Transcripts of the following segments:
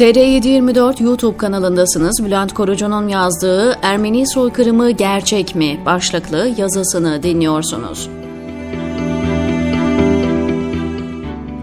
TR724 YouTube kanalındasınız. Bülent Korucu'nun yazdığı Ermeni soykırımı gerçek mi başlıklı yazısını dinliyorsunuz.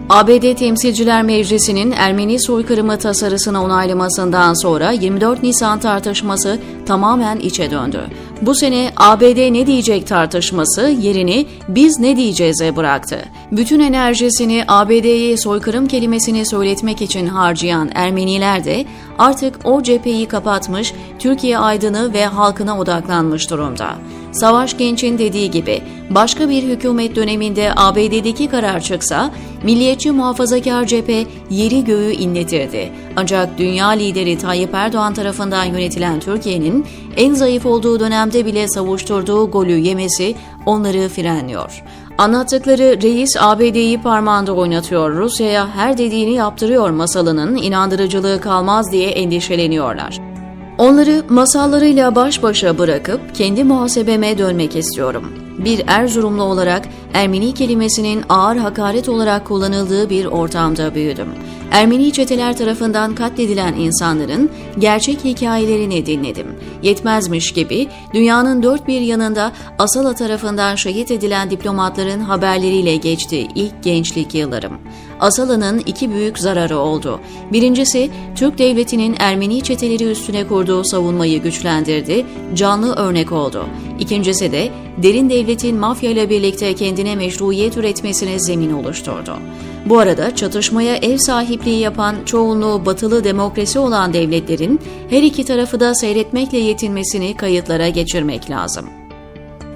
ABD Temsilciler Meclisi'nin Ermeni soykırımı tasarısını onaylamasından sonra 24 Nisan tartışması tamamen içe döndü. Bu sene ABD ne diyecek tartışması yerini biz ne diyeceğize bıraktı. Bütün enerjisini ABD'ye soykırım kelimesini söyletmek için harcayan Ermeniler de artık o cepheyi kapatmış, Türkiye aydını ve halkına odaklanmış durumda. Savaş Genç'in dediği gibi başka bir hükümet döneminde ABD'deki karar çıksa milliyetçi muhafazakar cephe yeri göğü inletirdi. Ancak dünya lideri Tayyip Erdoğan tarafından yönetilen Türkiye'nin en zayıf olduğu dönemde bile savuşturduğu golü yemesi onları frenliyor. Anlattıkları reis ABD'yi parmağında oynatıyor, Rusya'ya her dediğini yaptırıyor masalının inandırıcılığı kalmaz diye endişeleniyorlar. Onları masallarıyla baş başa bırakıp kendi muhasebeme dönmek istiyorum. Bir Erzurumlu olarak Ermeni kelimesinin ağır hakaret olarak kullanıldığı bir ortamda büyüdüm. Ermeni çeteler tarafından katledilen insanların gerçek hikayelerini dinledim. Yetmezmiş gibi dünyanın dört bir yanında Asala tarafından şehit edilen diplomatların haberleriyle geçti ilk gençlik yıllarım. Asala'nın iki büyük zararı oldu. Birincisi Türk devletinin Ermeni çeteleri üstüne kurduğu savunmayı güçlendirdi, canlı örnek oldu. İkincisi de derin devletin mafya ile birlikte kendine meşruiyet üretmesine zemin oluşturdu. Bu arada çatışmaya ev sahipliği yapan çoğunluğu batılı demokrasi olan devletlerin her iki tarafı da seyretmekle yetinmesini kayıtlara geçirmek lazım.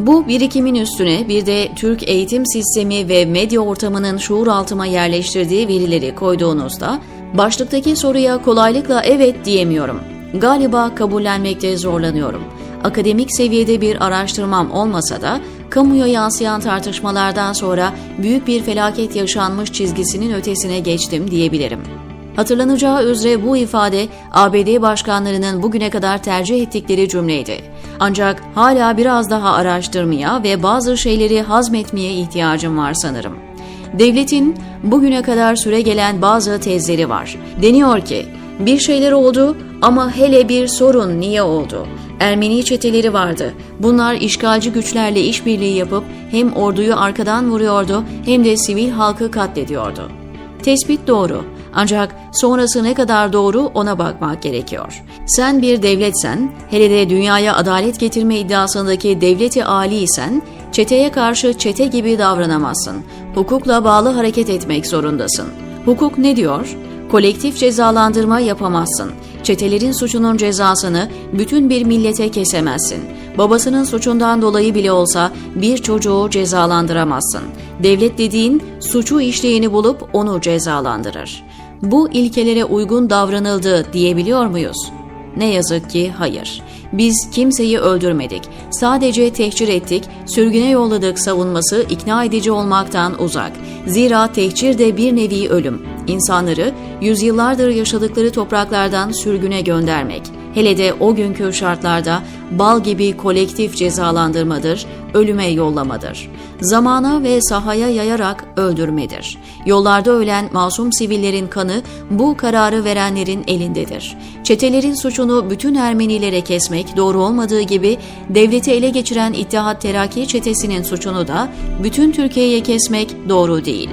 Bu birikimin üstüne bir de Türk eğitim sistemi ve medya ortamının şuur altıma yerleştirdiği verileri koyduğunuzda başlıktaki soruya kolaylıkla evet diyemiyorum. Galiba kabullenmekte zorlanıyorum. Akademik seviyede bir araştırmam olmasa da kamuya yansıyan tartışmalardan sonra büyük bir felaket yaşanmış çizgisinin ötesine geçtim diyebilirim. Hatırlanacağı üzere bu ifade ABD başkanlarının bugüne kadar tercih ettikleri cümleydi. Ancak hala biraz daha araştırmaya ve bazı şeyleri hazmetmeye ihtiyacım var sanırım. Devletin bugüne kadar süre gelen bazı tezleri var. Deniyor ki, bir şeyler oldu ama hele bir sorun niye oldu? Ermeni çeteleri vardı. Bunlar işgalci güçlerle işbirliği yapıp hem orduyu arkadan vuruyordu hem de sivil halkı katlediyordu. Tespit doğru. Ancak sonrası ne kadar doğru ona bakmak gerekiyor. Sen bir devletsen, hele de dünyaya adalet getirme iddiasındaki devleti aliysen, çeteye karşı çete gibi davranamazsın. Hukukla bağlı hareket etmek zorundasın. Hukuk ne diyor? Kolektif cezalandırma yapamazsın. Çetelerin suçunun cezasını bütün bir millete kesemezsin. Babasının suçundan dolayı bile olsa bir çocuğu cezalandıramazsın. Devlet dediğin suçu işleyeni bulup onu cezalandırır. Bu ilkelere uygun davranıldı diyebiliyor muyuz? Ne yazık ki hayır. Biz kimseyi öldürmedik. Sadece tehcir ettik, sürgüne yolladık savunması ikna edici olmaktan uzak. Zira tehcir de bir nevi ölüm. İnsanları yüzyıllardır yaşadıkları topraklardan sürgüne göndermek. Hele de o günkü şartlarda bal gibi kolektif cezalandırmadır, ölüme yollamadır. Zamana ve sahaya yayarak öldürmedir. Yollarda ölen masum sivillerin kanı bu kararı verenlerin elindedir. Çetelerin suçunu bütün Ermenilere kesmek doğru olmadığı gibi devleti ele geçiren İttihat Terakki çetesinin suçunu da bütün Türkiye'ye kesmek doğru değil.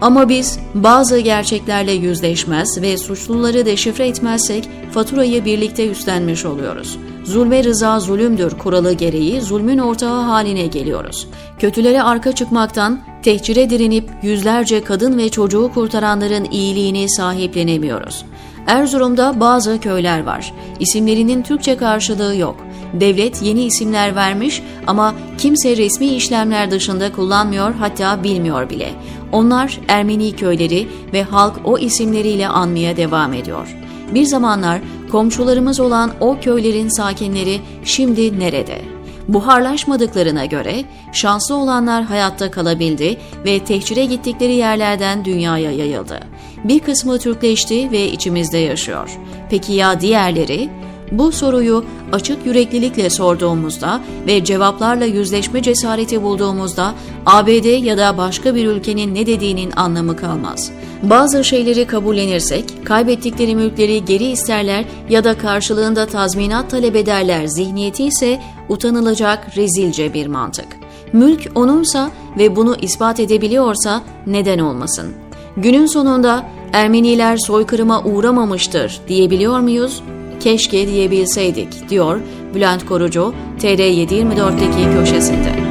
Ama biz bazı gerçeklerle yüzleşmez ve suçluları deşifre etmezsek faturayı birlikte üstlenmiş oluyoruz. Zulme rıza zulümdür kuralı gereği zulmün ortağı haline geliyoruz. Kötülere arka çıkmaktan tehcire direnip yüzlerce kadın ve çocuğu kurtaranların iyiliğini sahiplenemiyoruz. Erzurum'da bazı köyler var. İsimlerinin Türkçe karşılığı yok. Devlet yeni isimler vermiş ama kimse resmi işlemler dışında kullanmıyor hatta bilmiyor bile. Onlar Ermeni köyleri ve halk o isimleriyle anmaya devam ediyor. Bir zamanlar komşularımız olan o köylerin sakinleri şimdi nerede? Buharlaşmadıklarına göre şanslı olanlar hayatta kalabildi ve tehcire gittikleri yerlerden dünyaya yayıldı. Bir kısmı Türkleşti ve içimizde yaşıyor. Peki ya diğerleri? Bu soruyu açık yüreklilikle sorduğumuzda ve cevaplarla yüzleşme cesareti bulduğumuzda ABD ya da başka bir ülkenin ne dediğinin anlamı kalmaz. Bazı şeyleri kabullenirsek, kaybettikleri mülkleri geri isterler ya da karşılığında tazminat talep ederler zihniyeti ise utanılacak rezilce bir mantık. Mülk onunsa ve bunu ispat edebiliyorsa neden olmasın? Günün sonunda Ermeniler soykırıma uğramamıştır diyebiliyor muyuz? Keşke diyebilseydik, diyor Bülent Korucu, TR724'deki köşesinde.